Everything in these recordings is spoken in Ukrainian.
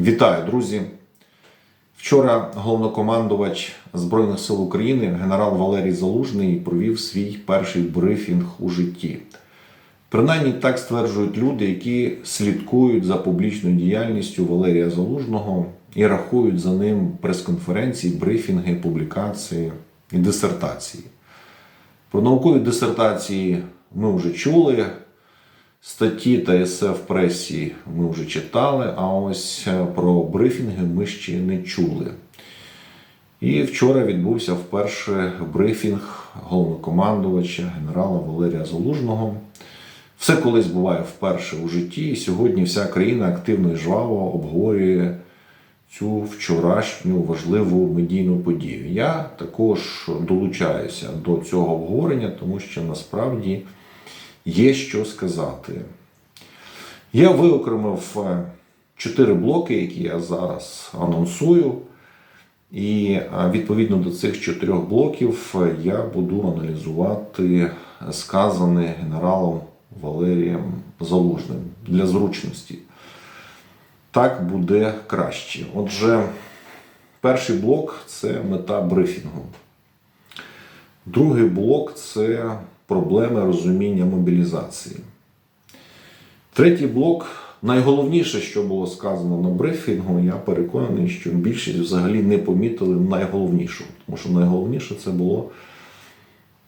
Вітаю, друзі! Вчора головнокомандувач Збройних сил України генерал Валерій Залужний провів свій перший брифінг у житті. Принаймні так стверджують люди, які слідкують за публічною діяльністю Валерія Залужного і рахують за ним прес-конференції, брифінги, публікації і дисертації. Про наукові дисертації ми вже чули. Статті та есе в пресі ми вже читали, а ось е, про брифінги ми ще не чули. І вчора відбувся вперше брифінг головнокомандувача генерала Валерія Залужного. Все колись буває вперше у житті, і сьогодні вся країна активно і жваво обговорює цю вчорашню важливу медійну подію. Я також долучаюся до цього обговорення, тому що насправді є що сказати. Я виокремив е, чотири блоки, які я зараз анонсую. І е, відповідно до цих чотирьох блоків е, я буду аналізувати сказане генералом Валерієм Залужним для зручності. Так буде краще. Отже, перший блок це мета брифінгу. Другий блок це проблеми розуміння мобілізації. Третій блок найголовніше, що було сказано на брифінгу, я переконаний, що більшість взагалі не помітили найголовнішого. Тому що найголовніше це було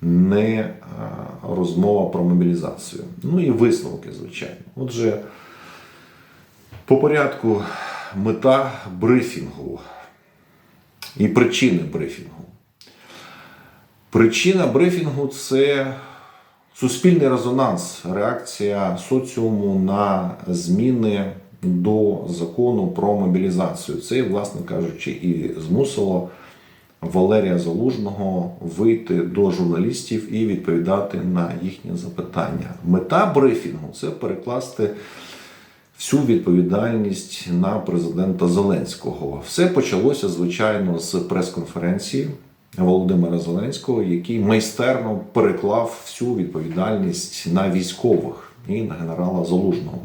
не розмова про мобілізацію. Ну і висновки, звичайно. Отже, по порядку мета брифінгу і причини брифінгу. Причина брифінгу це суспільний резонанс, реакція соціуму на зміни до закону про мобілізацію. Це, власне кажучи, і змусило Валерія Залужного вийти до журналістів і відповідати на їхні запитання. Мета брифінгу це перекласти всю відповідальність на президента Зеленського. Все почалося, звичайно, з прес-конференції. Володимира Зеленського, який майстерно переклав всю відповідальність на військових і на генерала Залужного.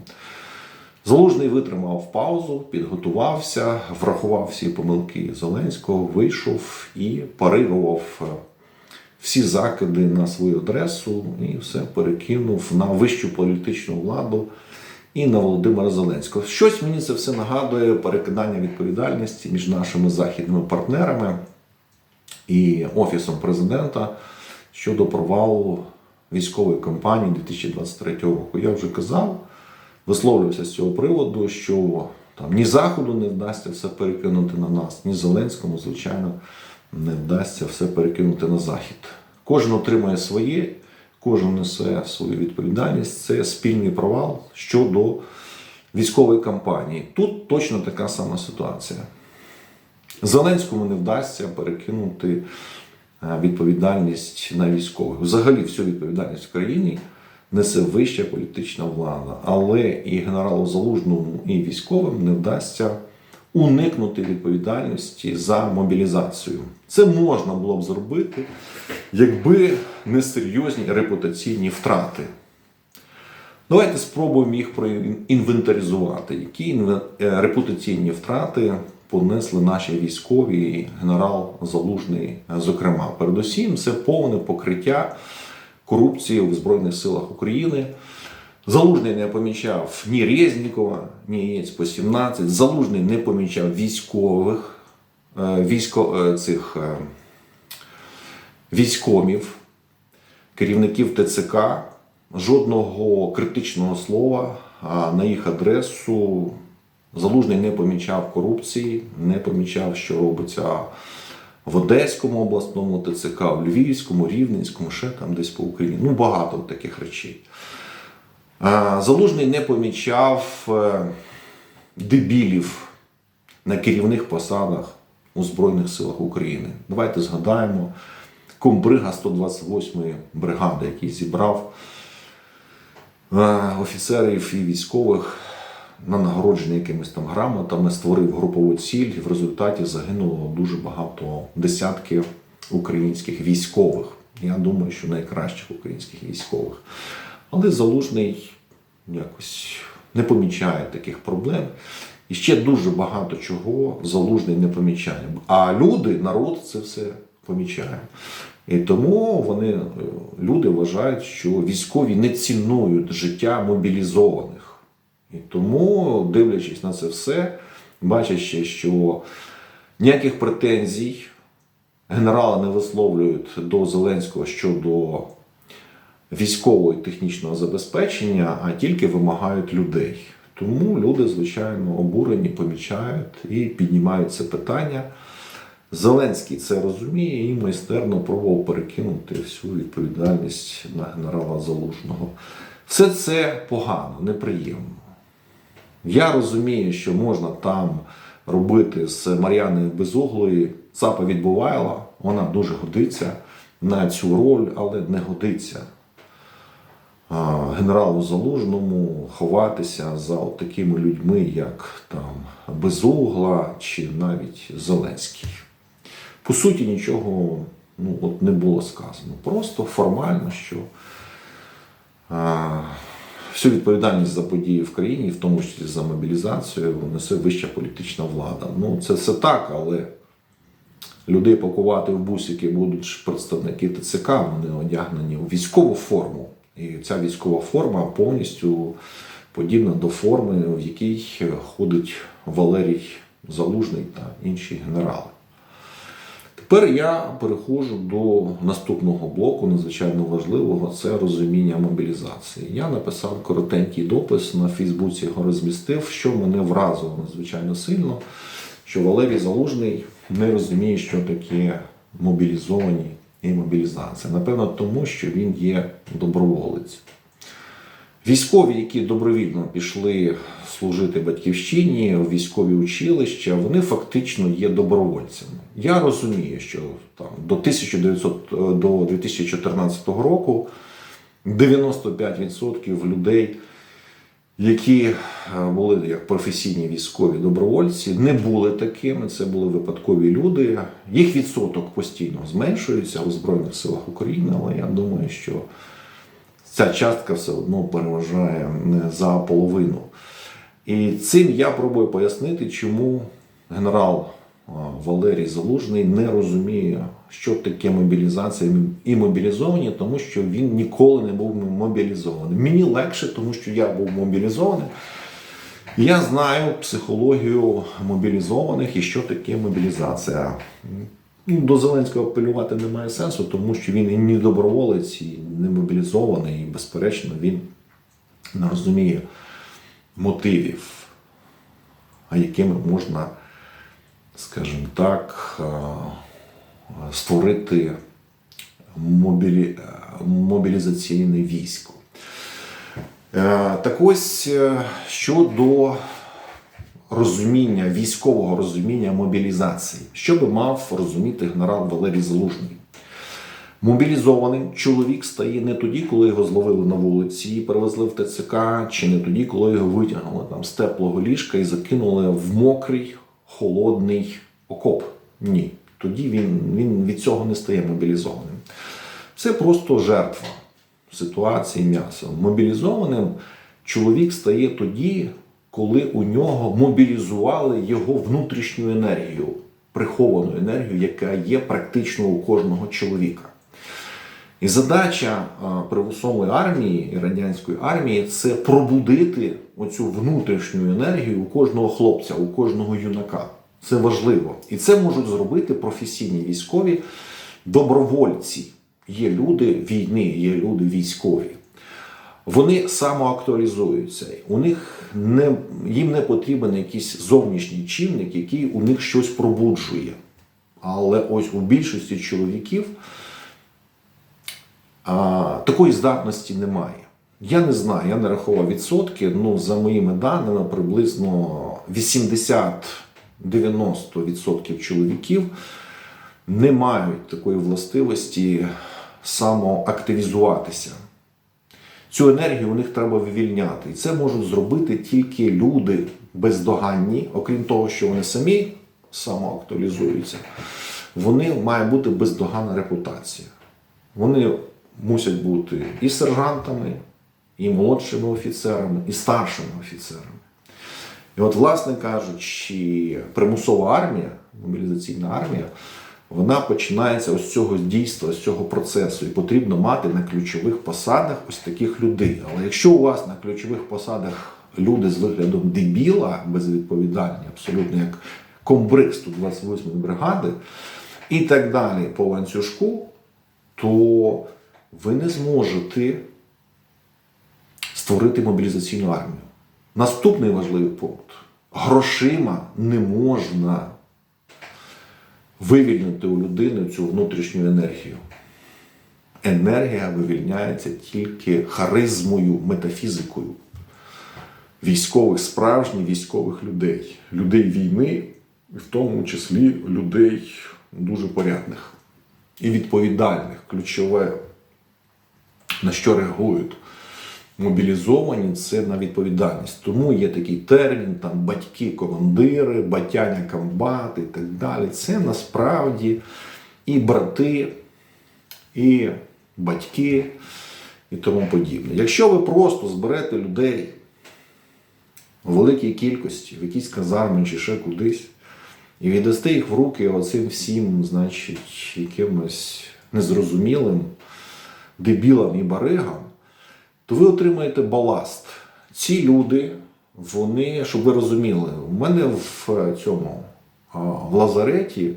Залужний витримав паузу, підготувався, врахував всі помилки Зеленського, вийшов і парирував всі закиди на свою адресу і все перекинув на вищу політичну владу і на Володимира Зеленського. Щось мені це все нагадує перекидання відповідальності між нашими західними партнерами і Офісом президента щодо провалу військової кампанії 2023 року. Я вже казав, висловлювався з цього приводу, що там ні Заходу не вдасться все перекинути на нас, ні Зеленському, звичайно, не вдасться все перекинути на Захід. Кожен отримує своє, кожен несе свою відповідальність. Це спільний провал щодо військової кампанії. Тут точно така сама ситуація. Зеленському не вдасться перекинути е, відповідальність на військових. Взагалі, всю відповідальність в країні несе вища політична влада. Але і генералу Залужному, і військовим не вдасться уникнути відповідальності за мобілізацію. Це можна було б зробити, якби не серйозні репутаційні втрати. Давайте спробуємо їх проінвентаризувати. Які е, репутаційні втрати понесли наші військові генерал Залужний, зокрема. Передусім, це повне покриття корупції в Збройних силах України. Залужний не помічав ні Резнікова, ні ЄЦ по 17. Залужний не помічав військових, е, військо, е, цих е, військомів, керівників ТЦК, жодного критичного слова на їх адресу. Залужний не помічав корупції, не помічав, що робиться в Одеському обласному ТЦК, в Львівському, Рівненському, ще там десь по Україні. Ну, багато таких речей. Залужний не помічав е, дебілів на керівних посадах у Збройних силах України. Давайте згадаємо комбрига 128-ї бригади, який зібрав е, офіцерів і військових на нагородження якимись там грамотами, створив групову ціль, і в результаті загинуло дуже багато десятків українських військових. Я думаю, що найкращих українських військових. Але Залужний якось не помічає таких проблем. І ще дуже багато чого залужний не помічає. А люди, народ це все помічає. І тому вони, е, люди вважають, що військові не цінують життя мобілізованих. І тому, дивлячись на це все, бачачи, що ніяких претензій генерали не висловлюють до Зеленського щодо військового і технічного забезпечення, а тільки вимагають людей. Тому люди, звичайно, обурені, помічають і піднімають це питання. Зеленський це розуміє і майстерно пробував перекинути всю відповідальність на генерала Залужного. Все це погано, неприємно. Я розумію, що можна там робити з Мар'яною Безуглої Цапа відбувайла, вона дуже годиться на цю роль, але не годиться генералу Залужному ховатися за такими людьми, як там Безугла чи навіть Зеленський. По суті, нічого ну, от не було сказано. Просто формально, що а, всю відповідальність за події в країні, в тому числі за мобілізацію, несе вища політична влада. Ну, це все так, але людей пакувати в бусики будуть представники ТЦК, вони одягнені у військову форму. І ця військова форма повністю подібна до форми, в якій ходить Валерій Залужний та інші генерали. Тепер я переходжу до наступного блоку, надзвичайно важливого це розуміння мобілізації. Я написав коротенький допис на Фейсбуці, його розмістив, що мене вразило надзвичайно сильно, що Валерій Залужний не розуміє, що таке мобілізовані і мобілізація. Напевно, тому що він є доброволець. Військові, які добровільно пішли служити батьківщині в військові училища, вони фактично є добровольцями. Я розумію, що там до 1900, до 2014 року 95% людей, які е, були як професійні військові добровольці, не були такими. Це були випадкові люди. Їх відсоток постійно зменшується у Збройних силах України, але я думаю, що ця частка все одно переважає за половину. І цим я пробую пояснити, чому генерал Валерій Залужний не розуміє, що таке мобілізація і мобілізовані, тому що він ніколи не був мобілізований. Мені легше, тому що я був мобілізований. Я знаю психологію мобілізованих і що таке мобілізація. Ну, До Зеленського апелювати немає сенсу, тому що він і не доброволець, і не мобілізований, і, безперечно, він не розуміє мотивів, а якими можна, скажімо так, створити мобілі... мобілізаційне військо. Е, Так ось е, щодо розуміння, військового розуміння мобілізації, що би мав розуміти генерал Валерій Залужний. Мобілізованим чоловік стає не тоді, коли його зловили на вулиці, і перевезли в ТЦК, чи не тоді, коли його витягнули там з теплого ліжка і закинули в мокрий холодний окоп. Ні. Тоді він, він від цього не стає мобілізованим. Це просто жертва ситуації м'яса. Мобілізованим чоловік стає тоді, коли у нього мобілізували його внутрішню енергію, приховану енергію, яка є практично у кожного чоловіка. І задача а, армії і радянської армії це пробудити оцю внутрішню енергію у кожного хлопця, у кожного юнака. Це важливо. І це можуть зробити професійні військові добровольці. Є люди війни, є люди військові. Вони самоактуалізуються. У них не, їм не потрібен якийсь зовнішній чинник, який у них щось пробуджує. Але ось у більшості чоловіків а, такої здатності немає. Я не знаю, я не рахував відсотки, ну за моїми даними, приблизно 80-90% чоловіків не мають такої властивості самоактивізуватися. Цю енергію у них треба вивільняти. І це можуть зробити тільки люди бездоганні, окрім того, що вони самі самоактуалізуються, вони має бути бездоганна репутація. Вони мусять бути і сержантами, і молодшими офіцерами, і старшими офіцерами. І от, власне кажучи, примусова армія, мобілізаційна армія, вона починається ось цього дійства, з цього процесу. І потрібно мати на ключових посадах ось таких людей. Але якщо у вас на ключових посадах люди з виглядом дебіла, безвідповідальні, абсолютно як комбриг 128 бригади, і так далі по ланцюжку, то ви не зможете створити мобілізаційну армію. Наступний важливий пункт: грошима не можна вивільнити у людини цю внутрішню енергію. Енергія вивільняється тільки харизмою, метафізикою. Військових, справжніх військових людей, людей війни, в тому числі людей дуже порядних і відповідальних, ключове, на що реагують мобілізовані, це на відповідальність. Тому є такий термін, там батьки-командири, батяня комбат і так далі. Це насправді і брати, і батьки, і тому подібне. Якщо ви просто зберете людей у великій кількості, в якійсь казармі чи ще кудись, і віддасте їх в руки оцим всім, значить, якимось незрозумілим дебілам і баригам, то ви отримаєте баласт. Ці люди, вони, щоб ви розуміли, у мене в цьому в лазареті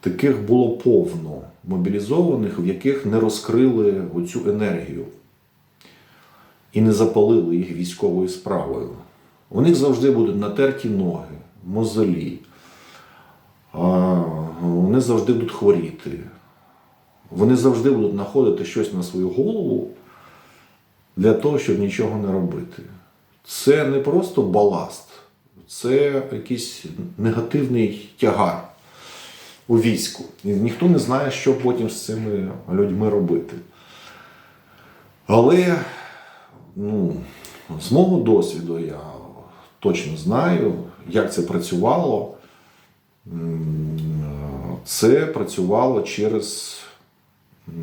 таких було повно мобілізованих, в яких не розкрили оцю енергію і не запалили їх військовою справою. У них завжди будуть натерті ноги, мозолі, вони завжди будуть хворіти. Вони завжди будуть знаходити щось на свою голову для того, щоб нічого не робити. Це не просто баласт, це якийсь негативний тягар у війську. І ніхто не знає, що потім з цими людьми робити. Але ну, з мого досвіду я точно знаю, як це працювало. Це працювало через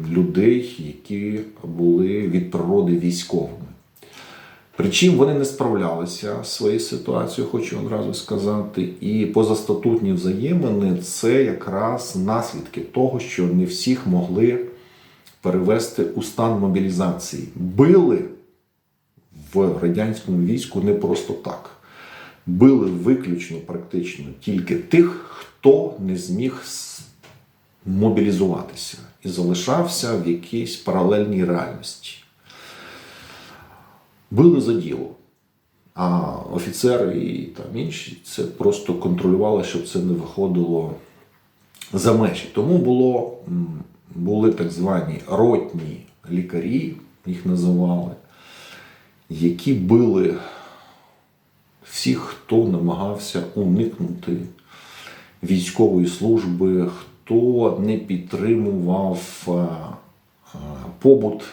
людей, які були від природи військовими. Причим вони не справлялися з своєю ситуацією, хочу одразу сказати. І позастатутні взаємини це якраз наслідки того, що не всіх могли перевести у стан мобілізації. Били в радянському війську не просто так. Били виключно практично тільки тих, хто не зміг мобілізуватися і залишався в якійсь паралельній реальності. Били за діло. А офіцери і там інші це просто контролювали, щоб це не виходило за межі. Тому було, були так звані ротні лікарі, їх називали, які били всіх, хто намагався уникнути військової служби, хто не підтримував е, е, побут,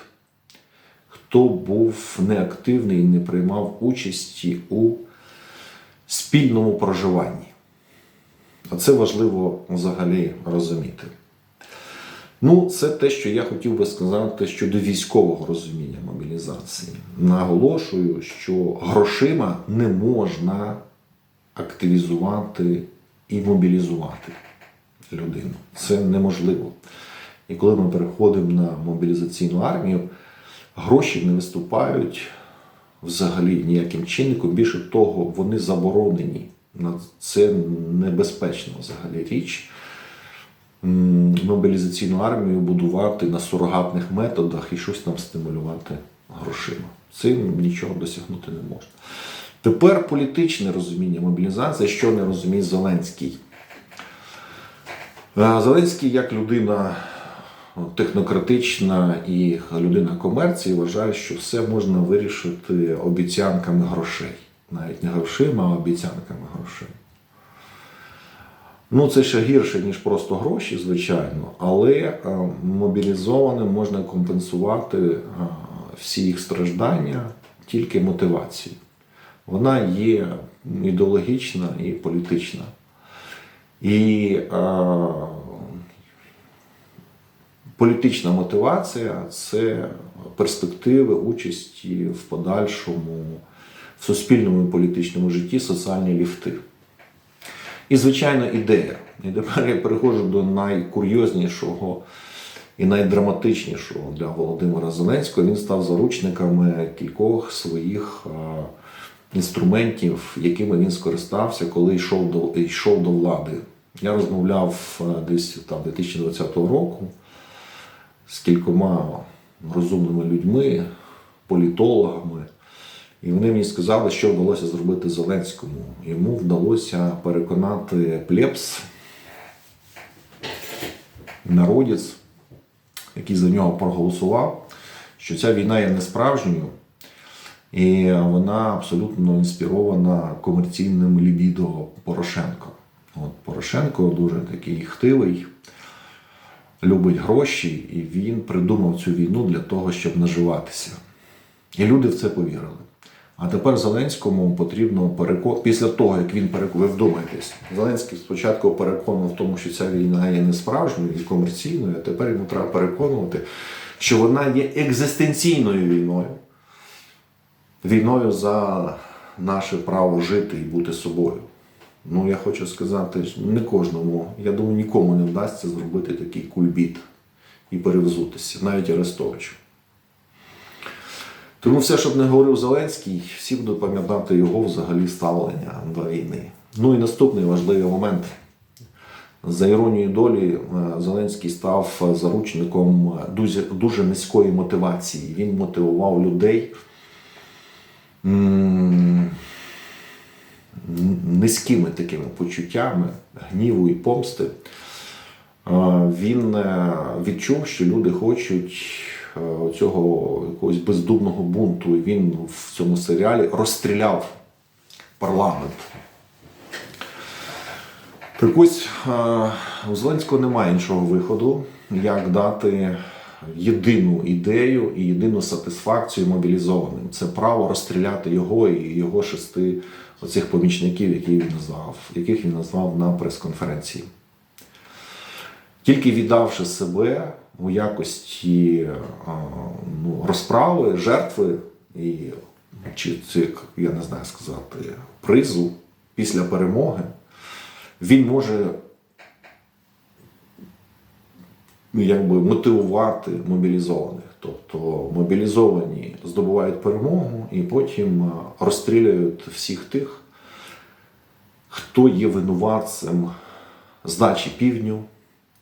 хто був неактивний і не приймав участі у спільному проживанні. А це важливо взагалі розуміти. Ну, це те, що я хотів би сказати щодо військового розуміння мобілізації. Наголошую, що грошима не можна активізувати і мобілізувати людину. Це неможливо. І коли ми переходимо на мобілізаційну армію, гроші не виступають взагалі ніяким чинником. Більше того, вони заборонені. Це небезпечна взагалі річ. Мобілізаційну армію будувати на сурогатних методах і щось там стимулювати грошима. Цим нічого досягнути не можна. Тепер політичне розуміння мобілізації, що не розуміє Зеленський. Е, Зеленський як людина технократична і людина комерції вважає, що все можна вирішити обіцянками грошей. Навіть не грошима, а обіцянками грошей. Ну, це ще гірше, ніж просто гроші, звичайно, але е, мобілізованим можна компенсувати е, всі їх страждання тільки мотивацією. Вона є ідеологічна і політична. І е, політична мотивація це перспективи участі в подальшому в суспільному і політичному житті соціальні ліфти. І, звичайно, ідея. І тепер я переходжу до найкурйознішого і найдраматичнішого для Володимира Зеленського. Він став заручниками кількох своїх а, інструментів, якими він скористався, коли йшов до, йшов до влади. Я розмовляв десь там 2020 року з кількома розумними людьми, політологами. І вони мені сказали, що вдалося зробити Зеленському. Йому вдалося переконати плебс, народець, який за нього проголосував, що ця війна є не справжньою, і вона абсолютно інспірована комерційним лібідо Порошенко. От Порошенко дуже такий хтивий, любить гроші, і він придумав цю війну для того, щоб наживатися. І люди в це повірили. А тепер Зеленському потрібно переконати, після того, як він переконав, ви вдумайтесь, Зеленський спочатку переконував в тому, що ця війна є не справжньою і комерційною, а тепер йому треба переконувати, що вона є екзистенційною війною. Війною за наше право жити і бути собою. Ну, я хочу сказати, не кожному, я думаю, нікому не вдасться зробити такий кульбіт і перевзутися, навіть Арестовичу. Тому все, щоб не говорив Зеленський, всі будуть пам'ятати його взагалі ставлення до війни. Ну і наступний важливий момент. За іронією долі, е, Зеленський став заручником дуже, дуже низької мотивації. Він мотивував людей низькими такими почуттями гніву і помсти. Він е, відчув, що люди хочуть е, цього якогось бездумного бунту. І він в цьому серіалі розстріляв парламент. Так ось е, у Зеленського немає іншого виходу, як дати єдину ідею і єдину сатисфакцію мобілізованим. Це право розстріляти його і його шести оцих помічників, які він назвав, яких він назвав на прес-конференції. Тільки віддавши себе у якості ну, розправи, жертви і чи це, я не знаю сказати, призу після перемоги, він може ну, якби мотивувати мобілізованих. Тобто мобілізовані здобувають перемогу і потім е, розстрілюють всіх тих, хто є винуватцем здачі півдню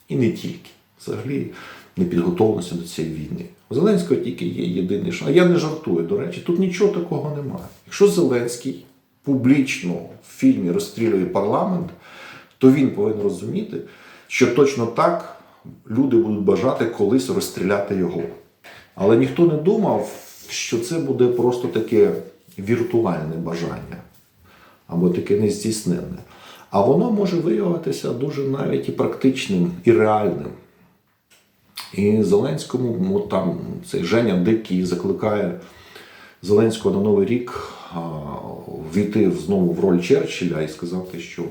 і не тільки. Взагалі непідготовленості до цієї війни. У Зеленського тільки є єдиний шанс. А я не жартую, до речі, тут нічого такого немає. Якщо Зеленський публічно в фільмі розстрілює парламент, то він повинен розуміти, що точно так люди будуть бажати колись розстріляти його. Але ніхто не думав, що це буде просто таке віртуальне бажання або таке нездійсненне. А воно може виявитися дуже навіть і практичним, і реальним. І Зеленському, ну, там цей Женя Дикий закликає Зеленського на Новий рік війти знову в роль Черчилля і сказати, що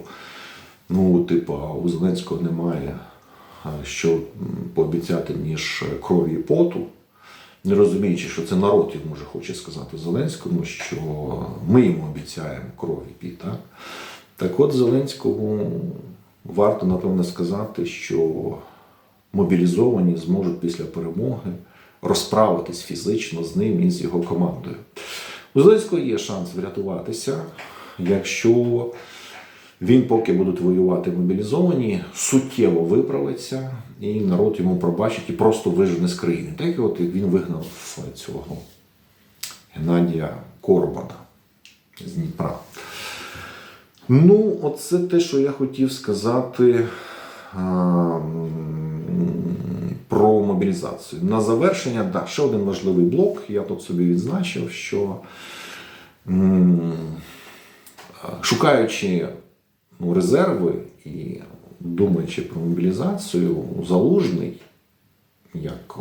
ну, типу, у Зеленського немає що пообіцяти, ніж крові і поту. Не розуміючи, що це народ йому вже хоче сказати Зеленському, що ми йому обіцяємо кров і піт. Так? так от Зеленському варто, напевно, сказати, що мобілізовані зможуть після перемоги розправитись фізично з ним і з його командою. У Зеленського є шанс врятуватися, якщо він, поки будуть воювати мобілізовані, суттєво виправиться, і народ йому пробачить і просто вижене з країни. Так от він вигнав цього Геннадія Коробана з Дніпра. Ну, оце те, що я хотів сказати а, про мобілізацію. На завершення, да, ще один важливий блок. Я тут собі відзначив, що м, шукаючи ну, резерви і думаючи про мобілізацію, залужний, як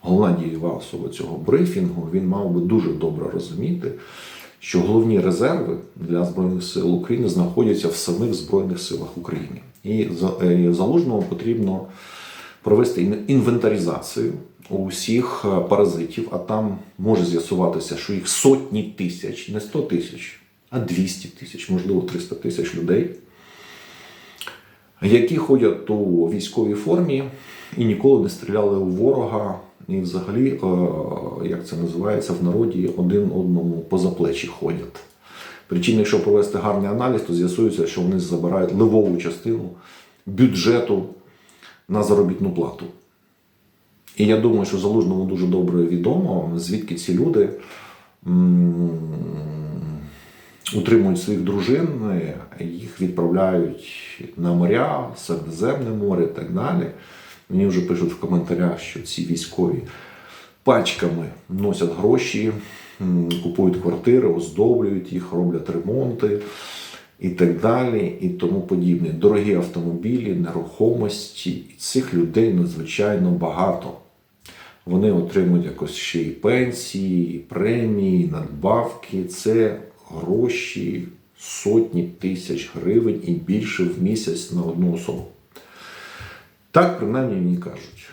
головна дієва особа цього брифінгу, він мав би дуже добре розуміти, що головні резерви для Збройних сил України знаходяться в самих Збройних силах України. І е, залужному потрібно провести ін- інвентаризацію усіх е, паразитів, а там може з'ясуватися, що їх сотні тисяч, не 100 тисяч, а 200 тисяч, можливо, 300 тисяч людей, які ходять у військовій формі і ніколи не стріляли у ворога, і взагалі, е, як це називається в народі, один одному поза плечі ходять. Причому, якщо провести гарний аналіз, то з'ясується, що вони забирають ливову частину бюджету на заробітну плату. І я думаю, що залужному дуже добре відомо, звідки ці люди утримують своїх дружин, їх відправляють на моря, Середземне море і так далі. Мені вже пишуть в коментарях, що ці військові пачками носять гроші, купують квартири, оздоблюють їх, роблять ремонти і так далі, і тому подібне. Дорогі автомобілі, нерухомості. І цих людей надзвичайно багато. Вони отримують якось ще й пенсії, і премії, надбавки. Це гроші сотні тисяч гривень і більше в місяць на одну особу. Так, принаймні мені кажуть.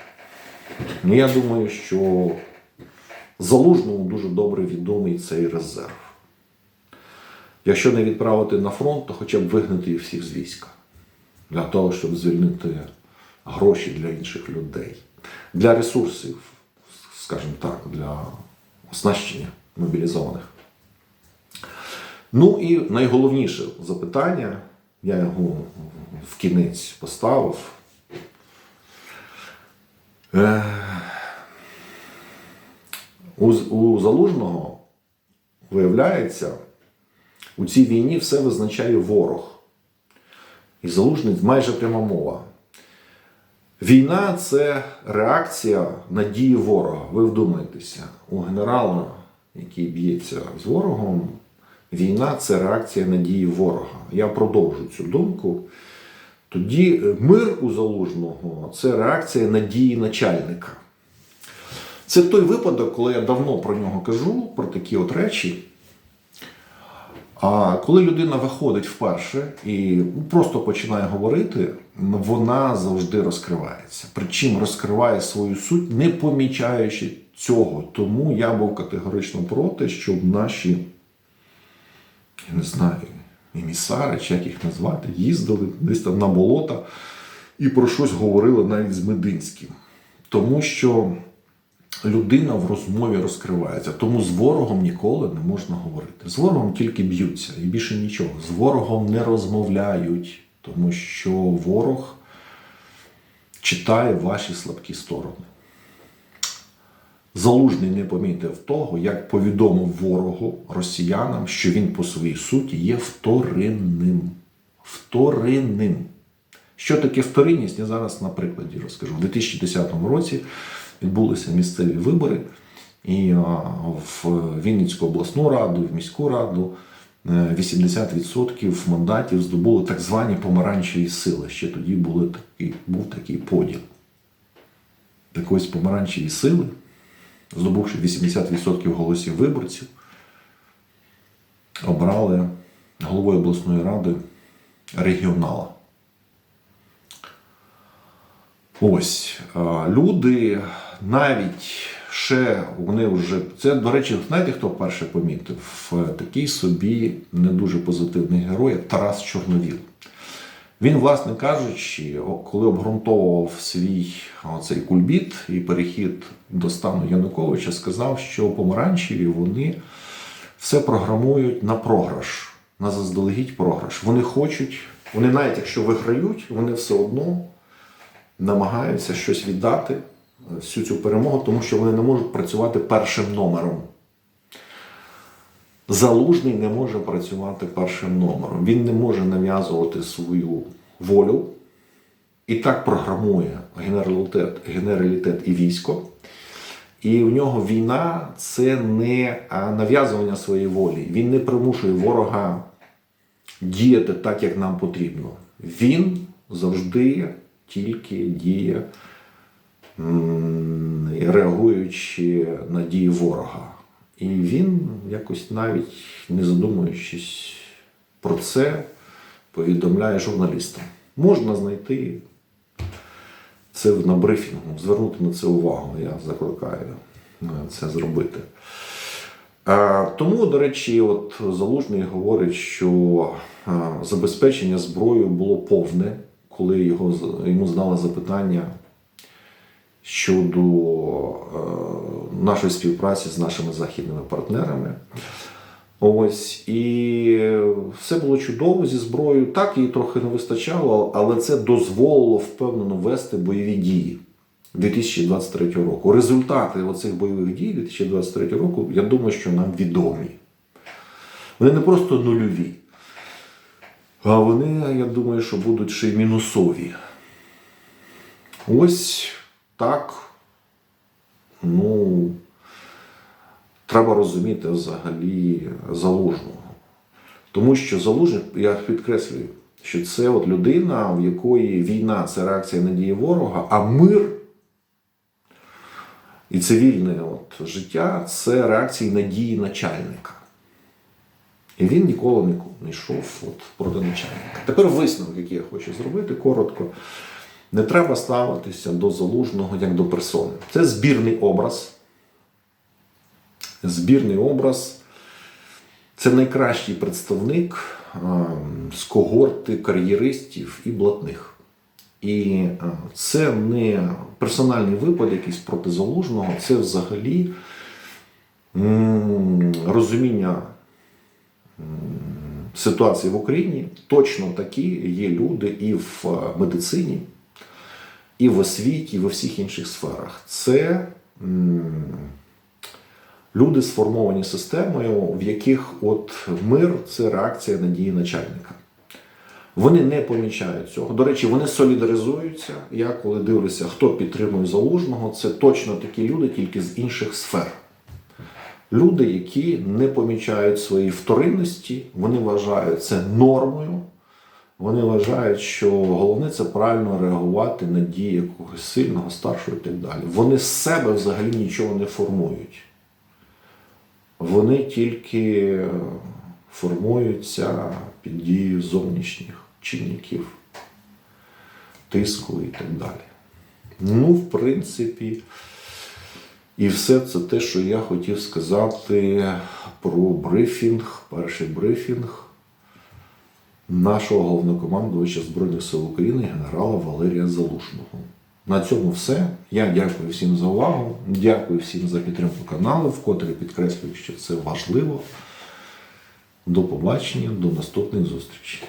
Ну, я думаю, що залужному дуже добре відомий цей резерв. Якщо не відправити на фронт, то хоча б вигнати їх всіх з війська. Для того, щоб звільнити гроші для інших людей. Для ресурсів, скажімо так, для оснащення мобілізованих. Ну і найголовніше запитання, я його в кінець поставив. Е, У, у Залужного виявляється, у цій війні все визначає ворог. І залужний майже пряма мова. Війна це реакція на дії ворога. Ви вдумайтеся, у генерала, який б'ється з ворогом, війна це реакція на дії ворога. Я продовжу цю думку. Тоді мир у залужного це реакція на дії начальника. Це той випадок, коли я давно про нього кажу, про такі от речі. А коли людина виходить вперше і просто починає говорити, вона завжди розкривається. Причому розкриває свою суть, не помічаючи цього. Тому я був категорично проти, щоб наші, я не знаю, емісари, чи як їх назвати, їздили десь там на болота і про щось говорили навіть з Мединським. Тому що людина в розмові розкривається. Тому з ворогом ніколи не можна говорити. З ворогом тільки б'ються і більше нічого. З ворогом не розмовляють, тому що ворог читає ваші слабкі сторони. Залужний не помітив того, як повідомив ворогу росіянам, що він по своїй суті є вторинним. Вторинним. Що таке вторинність, я зараз на прикладі розкажу. У 2010 році відбулися місцеві вибори, і в Вінницьку обласну раду, в міську раду е, 80% мандатів здобули так звані помаранчеві сили. Ще тоді були такі, був такий поділ. Так ось помаранчеві сили, здобувши 80% голосів виборців, обрали головою обласної ради регіонала. Ось люди навіть ще вони вже це, до речі, знаєте, хто перше помітив? Такий собі не дуже позитивний герой, Тарас Чорновіл. Він, власне кажучи, коли обґрунтовував свій цей кульбіт і перехід до стану Януковича, сказав, що помаранчеві вони все програмують на програш, на заздалегідь програш. Вони хочуть, вони навіть якщо виграють, вони все одно намагаються щось віддати е, всю цю перемогу, тому що вони не можуть працювати першим номером. Залужний не може працювати першим номером. Він не може нав'язувати свою волю. І так програмує генералітет, генералітет і військо. І в нього війна це не нав'язування своєї волі. Він не примушує ворога діяти так, як нам потрібно. Він завжди тільки діє, реагуючи на дії ворога. І він якось навіть не задумуючись про це, повідомляє журналістам. Можна знайти це на брифінгу, звернути на це увагу. Я закликаю е, це зробити. Е, Тому, до речі, от Залужний говорить, що е, забезпечення зброєю було повне, коли його, йому задали запитання щодо е, нашої співпраці з нашими західними партнерами. Ось і все було чудово зі зброєю. Так її трохи не вистачало, але це дозволило впевнено вести бойові дії 2023 року. Результати оцих бойових дій 2023 року, я думаю, що нам відомі. Вони не просто нульові, а вони, я думаю, що будуть ще й мінусові. Ось так. Ну, треба розуміти взагалі залужного. Тому що залужний, я підкреслюю, що це от людина, в якої війна це реакція на дії ворога, а мир і цивільне от життя це реакції на дії начальника. І він ніколи не йшов от проти начальника. Тепер висновок, який я хочу зробити коротко. Не треба ставитися до залужного як до персони. Це збірний образ. Збірний образ це найкращий представник з когорти кар'єристів і блатних. І це не персональний випад якийсь проти залужного, це взагалі розуміння ситуації в Україні. Точно такі є люди і в медицині, і в освіті, і в усіх інших сферах. Це люди сформовані системою, в яких от мир це реакція на дії начальника. Вони не помічають цього. До речі, вони солідаризуються. Я коли дивлюся, хто підтримує залужного, це точно такі люди, тільки з інших сфер. Люди, які не помічають своєї вторинності, вони вважають це нормою. Вони вважають, що головне це правильно реагувати на дії якогось сильного, старшого і так далі. Вони з себе взагалі нічого не формують. Вони тільки формуються під дією зовнішніх чинників, тиску і так далі. Ну, в принципі, і все це те, що я хотів сказати про брифінг, перший брифінг нашого головнокомандувача Збройних сил України генерала Валерія Залушного. На цьому все. Я дякую всім за увагу. Дякую всім за підтримку каналу, вкотре підкреслюю, що це важливо. До побачення, до наступних зустрічей.